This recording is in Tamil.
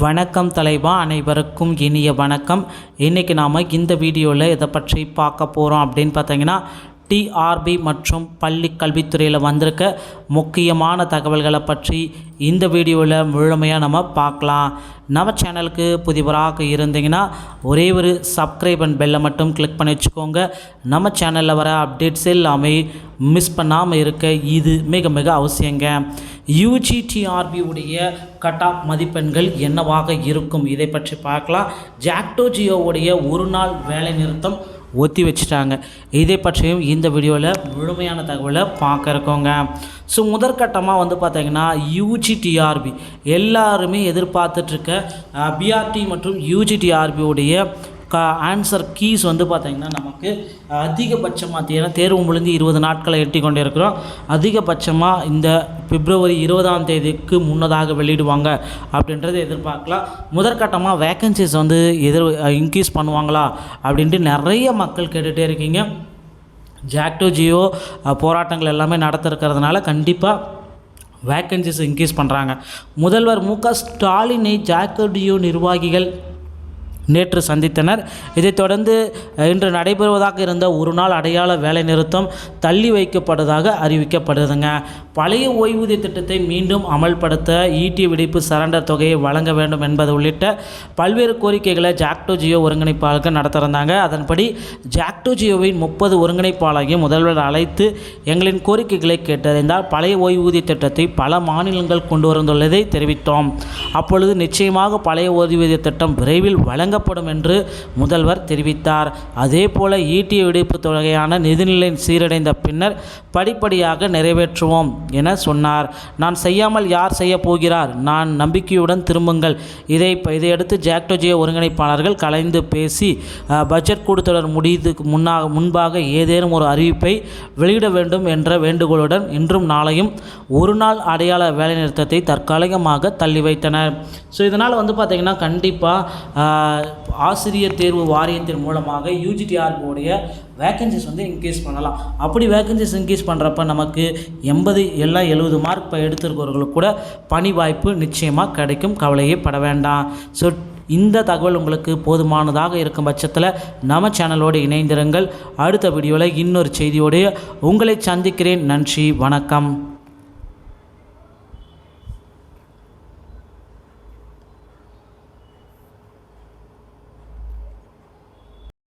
வணக்கம் தலைவா அனைவருக்கும் இனிய வணக்கம். இன்றைக்கி நாம் இந்த வீடியோவில் இதை பற்றி பார்க்க போகிறோம் அப்படின்னு பார்த்தீங்கன்னா டிஆர்பி மற்றும் பள்ளி கல்வித்துறையில் வந்திருக்க முக்கியமான தகவல்களை பற்றி இந்த வீடியோவில் முழுமையாக நம்ம பார்க்கலாம். நம்ம சேனலுக்கு புதிவராக இருந்தீங்கன்னா ஒரே ஒரு சப்ஸ்கிரைப் அண்ட் பெல்லை மட்டும் கிளிக் பண்ணி வச்சுக்கோங்க. நம்ம சேனலில் வர அப்டேட்ஸ் எல்லாமே மிஸ் பண்ணாமல் இருக்க இது மிக மிக அவசியங்க. யூஜிடிஆர்பி உடைய கட் ஆஃப் மதிப்பெண்கள் என்னவாக இருக்கும்? இதை பற்றி பார்க்கலாம். ஜாக்டோ ஜியோவுடைய ஒரு நாள் வேலை நிறுத்தம் ஒத்தி வச்சுட்டாங்க. இதை பற்றியும் இந்த வீடியோவில் முழுமையான தகவலை பார்க்குறக்கோங்க ஸோ முதற்கட்டமாக வந்து பார்த்தீங்கன்னா யூஜிடிஆர்பி எல்லாருமே எதிர்பார்த்துட்ருக்க பிஆர்டி மற்றும் யூஜிடிஆர்பியுடைய கா ஆன்சர் கீஸ் வந்து பார்த்திங்கன்னா நமக்கு அதிகபட்சமாக ஏன்னா தேர்வு முழுந்து இருபது நாட்களை எட்டி கொண்டு இருக்கிறோம் அதிகபட்சமாக இந்த பிப்ரவரி இருபதாம் தேதிக்கு முன்னதாக வெளியிடுவாங்க அப்படின்றத எதிர்பார்க்கலாம். முதற்கட்டமாக வேக்கன்சிஸ் வந்து எதிர் இன்க்ரீஸ் பண்ணுவாங்களா அப்படின்ட்டு நிறைய மக்கள் கேட்டுகிட்டே இருக்கீங்க. ஜாக்டோ ஜியோ போராட்டங்கள் எல்லாமே நடத்திருக்கிறதுனால கண்டிப்பாக வேக்கன்சிஸ் இன்க்ரீஸ் பண்ணுறாங்க முதல்வர் மு க ஸ்டாலினை ஜாக்டோ ஜியோ நிர்வாகிகள் நேற்று சந்தித்தனர். இதைத் தொடர்ந்து இன்று நடைபெறுவதாக இருந்த ஒரு நாள் அடையாள வேலை நிறுத்தம் தள்ளி வைக்கப்படுவதாக அறிவிக்கப்படுதுங்க. பழைய ஓய்வூதிய திட்டத்தை மீண்டும் அமல்படுத்த ஈட்டி விடுப்பு சரண்டர் தொகையை வழங்க வேண்டும் என்பது உள்ளிட்ட பல்வேறு கோரிக்கைகளை ஜாக்டோ ஜியோ ஒருங்கிணைப்பாளர்கள் நடத்திருந்தாங்க அதன்படி ஜாக்டோ ஜியோவின் முப்பது ஒருங்கிணைப்பாளரையும் முதல்வர் அழைத்து எங்களின் கோரிக்கைகளை கேட்டறிந்தால் பழைய ஓய்வூதிய திட்டத்தை பல மாநிலங்கள் கொண்டு வந்துள்ளதை தெரிவித்தோம். அப்பொழுது நிச்சயமாக பழைய ஓய்வூதிய திட்டம் விரைவில் வழங்க வழங்கப்படும் என்று முதல்வர் தெரிவித்தார். அதேபோல ஈட்டிய விடுப்பு தொகையான நிதிநிலை சீரடைந்த பின்னர் படிப்படியாக நிறைவேற்றுவோம் என சொன்னார். நான் செய்யாமல் யார் செய்ய போகிறார்? நான் நம்பிக்கையுடன் திரும்புங்கள். இதை இதையடுத்து ஜாக்டோஜிய ஒருங்கிணைப்பாளர்கள் கலைந்து பேசி பட்ஜெட் கூட்டத்தொடர் முடியதுக்கு முன்னாக முன்பாக ஏதேனும் ஒரு அறிவிப்பை வெளியிட வேண்டும் என்ற வேண்டுகோளுடன் இன்றும் நாளையும் ஒரு நாள் அடையாள வேலைநிறுத்தத்தை தற்காலிகமாக தள்ளி வைத்தனர். ஸோ இதனால் வந்து பார்த்திங்கன்னா கண்டிப்பாக ஆசிரியர் தேர்வு வாரியத்தின் மூலமாக யூஜிடிஆர்போடைய வேக்கன்சிஸ் வந்து இன்க்ரீஸ் பண்ணலாம். அப்படி வேக்கன்சிஸ் இன்க்ரீஸ் பண்ணுறப்ப நமக்கு எண்பது எல்லாம் எழுபது மார்க் இப்போ எடுத்திருக்கிறவர்களுக்கு கூட பணி வாய்ப்பு நிச்சயமாக கிடைக்கும். கவலையே பட வேண்டாம். ஸோ இந்த தகவல் உங்களுக்கு போதுமானதாக இருக்கும் பட்சத்தில் நம்ம சேனலோடு இணைந்திருங்கள். அடுத்த வீடியோவில் இன்னொரு செய்தியோடு உங்களை சந்திக்கிறேன். நன்றி வணக்கம்.